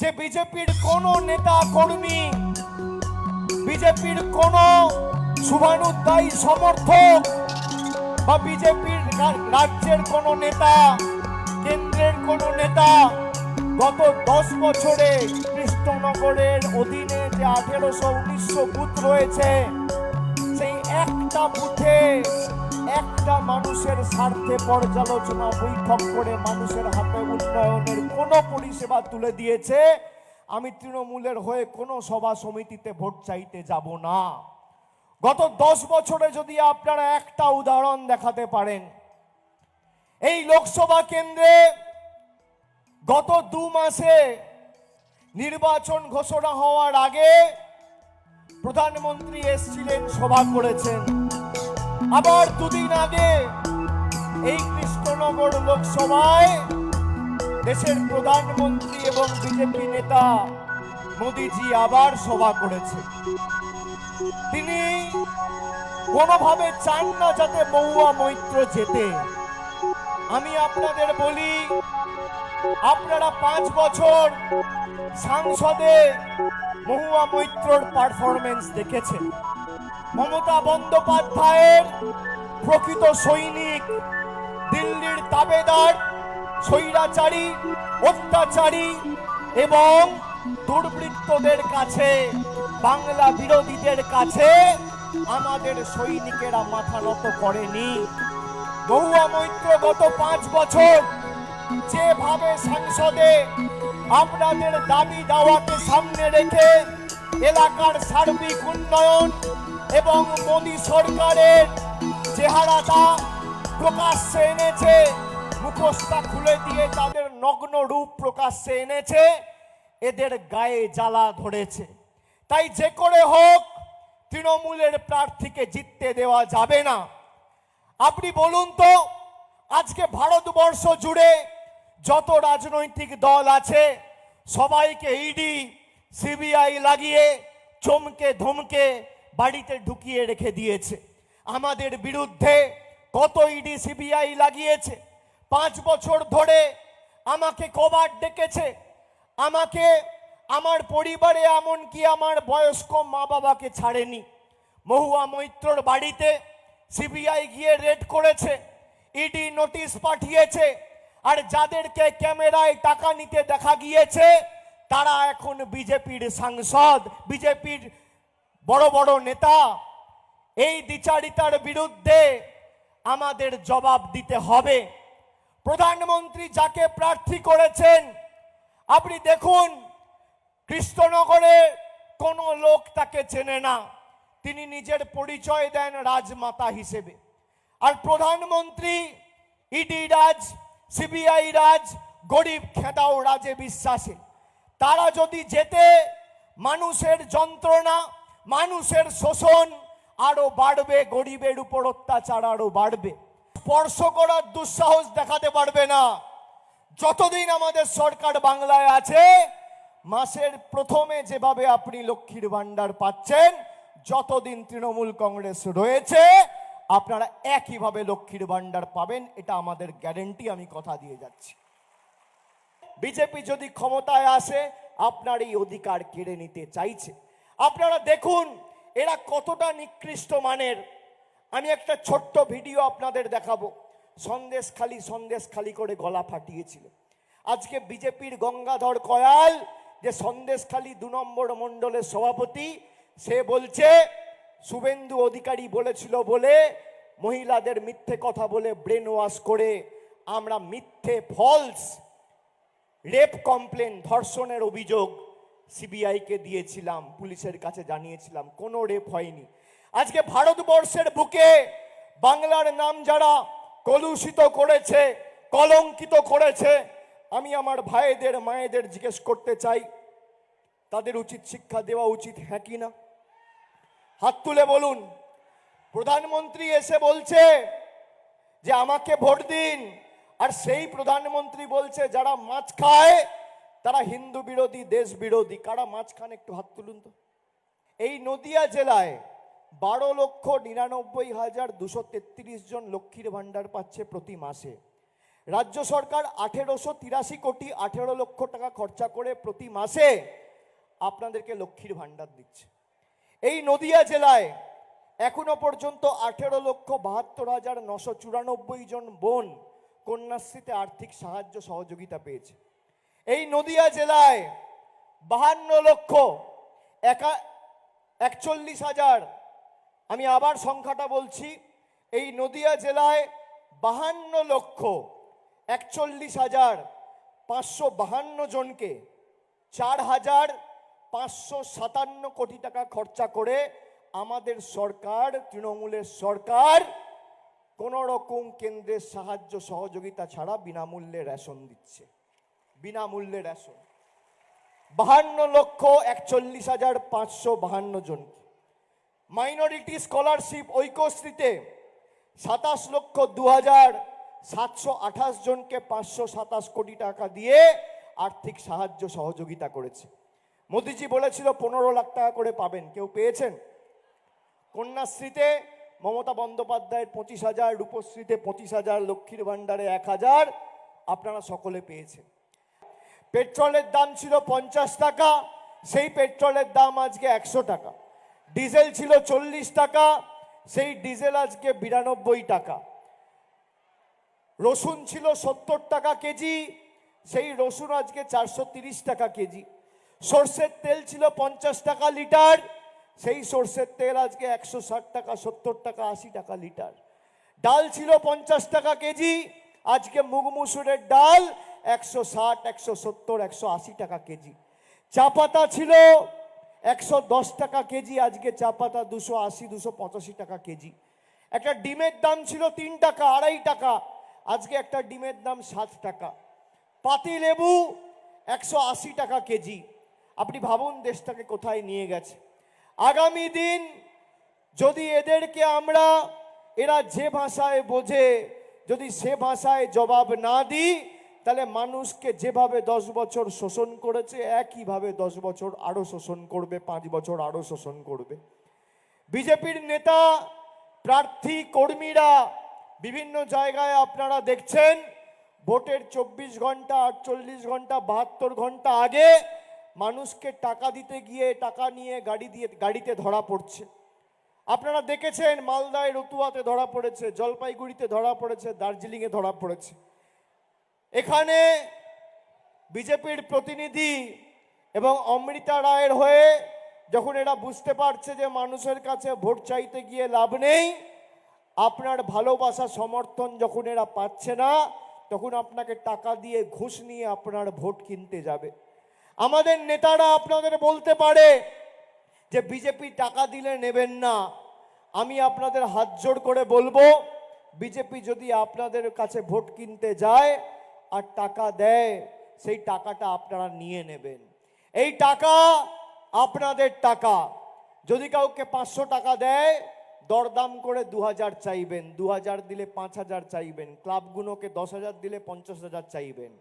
যে বিজেপির কোন নেতা কর্মী, বিজেপির কোন শুভানুদ্দায়ী সমর্থক বা বিজেপির রাজ্যের কোন নেতা, কেন্দ্রের কোন নেতা গত দশ বছরে কৃষ্ণনগরের অধীনে যে আঠেরোশো উনিশশো বুথ রয়েছে, সেই একটা বুথে একটা মানুষের স্বার্থে পর্যালোচনা, বৈঠক করে মানুষের হাতে উন্নয়নের কোনো পরিষেবা তুলে দিয়েছে, আমি তৃণমূলের হয়ে কোনো সভা সমিতিতে ভোট চাইতে যাব না। গত দশ বছরে যদি আপনারা একটা উদাহরণ দেখাতে পারেন, এই লোকসভা কেন্দ্রে গত দু মাসে নির্বাচন ঘোষণা হওয়ার আগে প্রধানমন্ত্রী এসছিলেন, সভা করেছেন। আবার দুদিন আগে এই কৃষ্ণনগর লোকসভায় দেশের প্রধানমন্ত্রী এবং বিজেপি নেতা মোদিজি আবার সভা করেছে। তিনি কোনোভাবে চান না যাতে মহুয়া মৈত্র যেতে আমি আপনাদের বলি, আপনারা পাঁচ বছর সাংসদে মহুয়া মৈত্রর পারফরমেন্স দেখেছেন। মমতা বন্দ্যোপাধ্যায়ের প্রকৃত সৈনিক দিল্লির তাবেদার স্বৈরাচারী, অত্যাচারী এবং দুর্বৃত্তদের কাছে, বাংলা বিরোধীদের কাছে আমাদের সৈনিকেরা মাথা নত করেনি। মহুয়া মৈত্র গত পাঁচ বছর যেভাবে সংসদে আপনাদের দাবি দাওয়াকে সামনে রেখে এলাকার সার্বিক উন্নয়ন এবং মোদী সরকারের চেহারাটা প্রকাশ্যে এনেছে মুখোশটা খুলে দিয়ে তাদের নগ্ন রূপ প্রকাশ্যে এনেছে, এদের গায়ে জ্বালা ধরেছে। তাই যে করে হোক, তৃণমূলের প্রার্থীকে জিততে দেওয়া যাবে না। আপনি বলুন তো, আজকে ভারতবর্ষ জুড়ে যত রাজনৈতিক দল আছে, সবাইকে ইডি, সিবিআই লাগিয়ে চমকে ধমকে বাড়িতে ঢুকিয়ে রেখে দিয়েছে। আমাদের বিরুদ্ধে কত ইডি, সিবিআই লাগিয়েছে? পাঁচ বছর ধরে আমাকে কবার ডেকেছে। আমাকে, আমার পরিবারে এমনকি আমার বয়স্ক মা বাবাকে ছাড়েনি। মহুয়া মৈত্রর বাড়িতে সিবিআই গিয়ে রেড করেছে ইডি নোটিশ পাঠিয়েছে, আর যাদেরকে ক্যামেরায় টাকা নিতে দেখা গিয়েছে, তারা এখন বিজেপির সাংসদ, বিজেপির বড় বড় নেতা। এই দ্বিচারিতার বিরুদ্ধে আমাদের জবাব দিতে হবে। প্রধানমন্ত্রী যাকে প্রার্থী করেছেন, আপনি দেখুন, কৃষ্ণনগরে কোনো লোক তাকে চেনে না। তিনি নিজের পরিচয় দেন রাজমাতা হিসেবে। আর প্রধানমন্ত্রী, ইডি রাজ, সিবিআই রাজ, গরিব খেদাও রাজে বিশ্বাসে। তারা যদি যেতে, মানুষের যন্ত্রণা, মানুষের শোষণ, আরও বাড়বে, গরিবের উপর অত্যাচার আরও বাড়বে। স্পর্শ করার দুঃসাহস দেখাতে পারবে না। যতদিন আমাদের সরকার বাংলায় আছে, মাসের প্রথমে যেভাবে আপনি লক্ষ্মীর ভান্ডার পাচ্ছেন, যতদিন তৃণমূল কংগ্রেস রয়েছে, আপনারা একইভাবে লক্ষ্মীর ভান্ডার পাবেন, এটা আমাদের গ্যারেন্টি, আমি কথা দিয়ে যাচ্ছি। বিজেপি যদি ক্ষমতায় আসে, আপনার এই অধিকার কেড়ে নিতে চাইছে। আপনারা দেখুন, এরা কতটা নিকৃষ্ট মানের আমি একটা ছোট্ট ভিডিও আপনাদের দেখাবো। সন্দেশ খালি সন্দেশ খালি করে গলা ফাটিয়েছিল। আজকে বিজেপির গঙ্গাধর কয়াল, যে সন্দেশ খালি দু নম্বর মণ্ডলের সভাপতি, সে বলছে, শুভেন্দু অধিকারী বলেছিল বলে, মহিলাদের মিথ্যে কথা বলে ব্রেন ওয়াশ করে আমরা মিথ্যে ফলস রেপ কমপ্লেন ধর্ষণের অভিযোগ সিবিআইকে দিয়েছিলাম, পুলিশের কাছে জানিয়েছিলাম। কোনো রেপ হয়নি। আজকে ভারতবর্ষের বুকে বাংলার নাম যারা কলুষিত করেছে, কলঙ্কিত করেছে, আমি আমার ভাইদের, মায়েদের জিজ্ঞেস করতে চাই, তাদের উচিত শিক্ষা দেওয়া উচিত হ্যাঁ কি না? হাত তুলে বলুন। প্রধানমন্ত্রী এসে বলছে যে আমাকে ভোট দিন, আর সেই প্রধানমন্ত্রী বলছে যারা মাছ খায়, তারা হিন্দু বিরোধী, দেশ বিরোধী। কারা মাছ খান একটু হাত তুলুন তো। এই নদিয়া জেলায় বারো লক্ষ নিরানব্বই হাজার দুশো তেত্রিশ জন লক্ষ্মীর ভাণ্ডার পাচ্ছে প্রতি মাসে। রাজ্য সরকার আঠেরোশো তিরাশি কোটি আঠেরো লক্ষ টাকা খরচা করে প্রতি মাসে আপনাদেরকে লক্ষ্মীর ভাণ্ডার দিচ্ছে। এই নদিয়া জেলায় এখনও পর্যন্ত আঠেরো লক্ষ বাহাত্তর হাজার নশো চুরানব্বই জন বোন কন্যাশ্রীতে আর্থিক সাহায্য সহযোগিতা পেয়েছে। এই নদিয়া জেলায় বাহান্ন লক্ষ একা একচল্লিশ হাজার আমি আবার সংখ্যাটা বলছি, এই নদিয়া জেলায় বাহান্ন লক্ষ একচল্লিশ হাজার পাঁচশো বাহান্ন জনকে চার হাজার পাঁচশো সাতান্ন কোটি টাকা খরচা করে আমাদের সরকার, তৃণমূলের সরকার কোন রকম কেন্দ্রের সাহায্য সহযোগিতা ছাড়া বিনামূল্যে রেশন দিচ্ছে। বিনামূল্যে রেশন। বাহান্ন লক্ষ একচল্লিশ হাজার পাঁচশো বাহান্ন জনকে। মাইনরিটি স্কলারশিপ ঐক্যশ্রীতে সাতাশ লক্ষ দু হাজার সাতশো আঠাশ জনকে পাঁচশো সাতাশ কোটি টাকা দিয়ে আর্থিক সাহায্য সহযোগিতা করেছে। মোদিজি বলেছিল, পনেরো লাখ টাকা করে পাবেন। কেউ পেয়েছেন? কন্যাশ্রীতে মমতা বন্দ্যোপাধ্যায়ের পঁচিশ হাজার, রূপশ্রীতে পঁচিশ হাজার, লক্ষ্মীর ভাণ্ডারে এক হাজার, আপনারা সকলে পেয়েছেন। পেট্রোলের দাম ছিল পঞ্চাশ টাকা, সেই পেট্রোলের দাম আজকে একশো টাকা। ডিজেল ছিল চল্লিশ টাকা, সেই ডিজেল আজকে বিরানব্বই টাকা। রসুন ছিল সত্তর টাকা কেজি, সেই রসুন আজকে চারশো টাকা কেজি। সর্ষের তেল ছিল পঞ্চাশ টাকা লিটার, সেই সর্ষের তেল আজকে একশো ষাট টাকা, সত্তর টাকা, আশি টাকা লিটার। ডাল ছিল পঞ্চাশ টাকা কেজি, আজকে মুগ মুসুরের ডাল একশো ষাট, একশো সত্তর, একশো আশি টাকা কেজি। চা পাতা ছিল একশো দশ টাকা কেজি, আজকে চা পাতা দুশো আশি, দুশো পঁচাশি টাকা কেজি। একটা ডিমের দাম ছিল তিন টাকা, আড়াই টাকা। আজকে একটা ডিমের দাম সাত টাকা। পাতি লেবু একশো আশি টাকা কেজি। আপনি ভাবুন দেশটাকে কোথায় নিয়ে গেছে। আগামী দিন যদি এদেরকে আমরা, এরা যে ভাষায় বোঝে, যদি সে ভাষায় জবাব না দিই তাহলে মানুষকে যেভাবে দশ বছর শোষণ করেছে, একইভাবে দশ বছর আরও শোষণ করবে, পাঁচ বছর আরও শোষণ করবে। বিজেপির নেতা, প্রার্থী, কর্মীরা বিভিন্ন জায়গায় আপনারা দেখছেন, ভোটের চব্বিশ ঘণ্টা, আটচল্লিশ ঘণ্টা, বাহাত্তর ঘণ্টা আগে মানুষকে টাকা দিতে গিয়ে, টাকা নিয়ে গাড়ি দিয়ে, গাড়িতে ধরা পড়ছে। আপনারা দেখেছেন মালদায় রতুয়াতে ধরা পড়েছে, জলপাইগুড়িতে ধরা পড়েছে, দার্জিলিংয়ে ধরা পড়েছে। এখানে বিজেপির প্রতিনিধি এবং অমৃতা রায়ের হয়ে যখন এরা বুঝতে পারছে যে মানুষের কাছে ভোট চাইতে গিয়ে লাভ নেই, আপনার ভালোবাসা সমর্থন যখন এরা পাচ্ছে না, তখন আপনাকে টাকা দিয়ে ঘুষ নিয়ে আপনার ভোট কিনতে যাবে। আমাদের নেতারা আপনাদের বলতে পারে যে বিজেপি টাকা দিলে নেবেন না। আমি আপনাদের হাত জোড় করে বলব, বিজেপি যদি আপনাদের কাছে ভোট কিনতে যায় আর টাকা দেয়, সেই টাকাটা আপনারা নিয়ে নেবেন। এই টাকা আপনাদের টাকা। যদি কাউকে পাঁচশো টাকা দেয়, দরদাম করে দু হাজার চাইবেন দু হাজার দিলে পাঁচ হাজার চাইবেন, ক্লাবগুলোকে দশ হাজার দিলে পঞ্চাশ হাজার চাইবেন।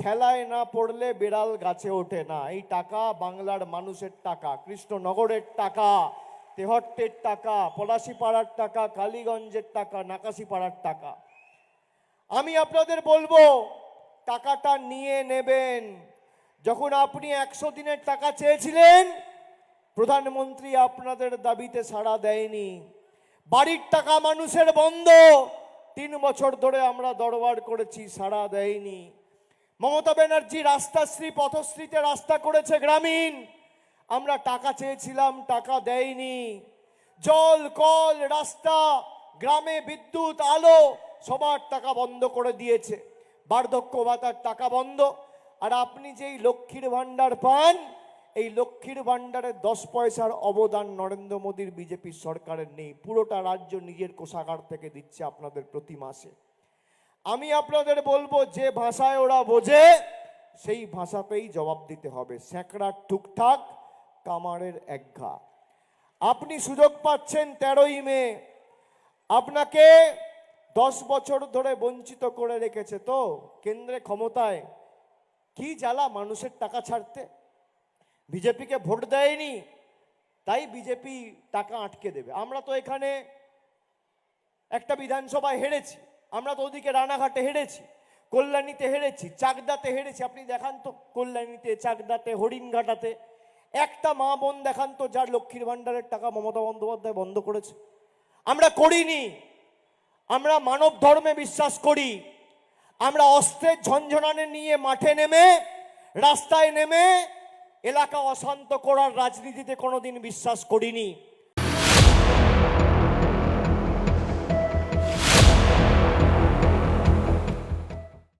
ঠেলায় না পড়লে বেড়াল গাছে ওঠে না। এই টাকা বাংলার মানুষের টাকা, কৃষ্ণনগরের টাকা, তেহট্টের টাকা, পলাশিপাড়ার টাকা, কালীগঞ্জের টাকা, নাকাশিপাড়ার টাকা। আমি আপনাদের বলব টাকাটা নিয়ে নেবেন। যখন আপনি একশো দিনের টাকা চেয়েছিলেন, প্রধানমন্ত্রী আপনাদের দাবিতে সাড়া দেয়নি। বাড়ির টাকা মানুষের বন্ধ। তিন বছর ধরে আমরা দরবার করেছি, সাড়া দেয়নি। মমতা ব্যানার্জি রাস্তাশ্রী পথশ্রীতে রাস্তা করেছে গ্রামীণ। আমরা টাকা চেয়েছিলাম, টাকা দেয়নি। জল, কল, রাস্তা, গ্রামে বিদ্যুৎ, আলো, সবার টাকা বন্ধ করে দিয়েছে। বার্ধক্য ভাতার টাকা বন্ধ। আর আপনি যেই লক্ষ্মীর ভাণ্ডার পান, এই লক্ষ্মীর ভাণ্ডারে দশ পয়সার অবদান নরেন্দ্র মোদীর বিজেপির সরকারের নেই। পুরোটা রাজ্য নিজের কোষাগার থেকে দিচ্ছে আপনাদের প্রতি মাসে। আমি আপনাদের বলব, যে ভাষায় ওরা বোঝে, সেই ভাষাতেই জবাব দিতে হবে। স্যাঁকড়ার টুকটাক, কামারের একঘা আপনি সুযোগ পাচ্ছেন তেরোই মে। আপনাকে দশ বছর ধরে বঞ্চিত করে রেখেছে তো, কেন্দ্রে ক্ষমতায় কি জ্বালা মানুষের টাকা ছাড়তে? বিজেপিকে ভোট দেয়নি, তাই বিজেপি টাকা আটকে দেবে। আমরা তো এখানে একটা বিধানসভায় হেরেছি, আমরা তো ওদিকে রানাঘাটে হেরেছি, কল্যাণীতে হেরেছি, চাকদাতে হেরেছি। আপনি দেখান তো কল্যাণীতে, চাকদাতে, হরিণঘাটাতে। একটা মা বোন দেখান তো যার লক্ষ্মীর ভাণ্ডারের টাকা মমতা বন্দ্যোপাধ্যায় বন্ধ করেছে। আমরা করিনি আমরা মানব ধর্মে বিশ্বাস করি। আমরা অস্ত্রের ঝঞ্ঝনানে নিয়ে মাঠে নেমে, রাস্তায় নেমে, এলাকা অশান্ত করার রাজনীতিতে কোনোদিন বিশ্বাস করিনি।